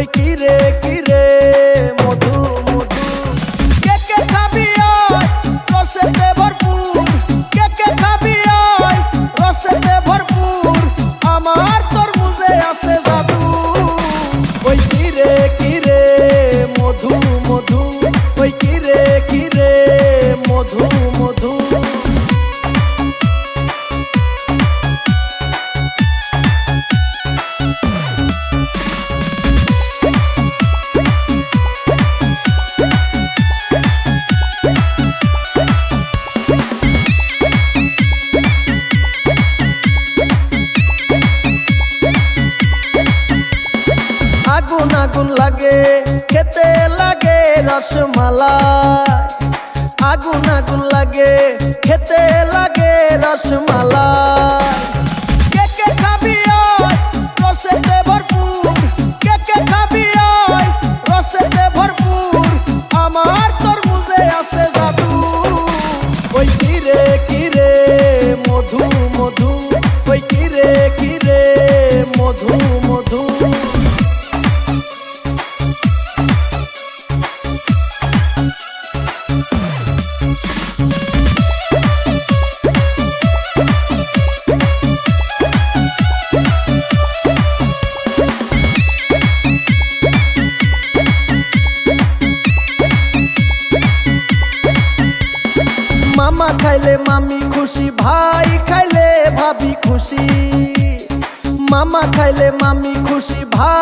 ওই কিরে কিরে লাগে খেতে লাগে রসমালাই। আগুন আগুন লাগে খেতে লাগে রসমালাই। খাইলে মামি খুশি ভাই খাইলে ভাবি খুশি। মামা খাইলে মামি খুশি ভাই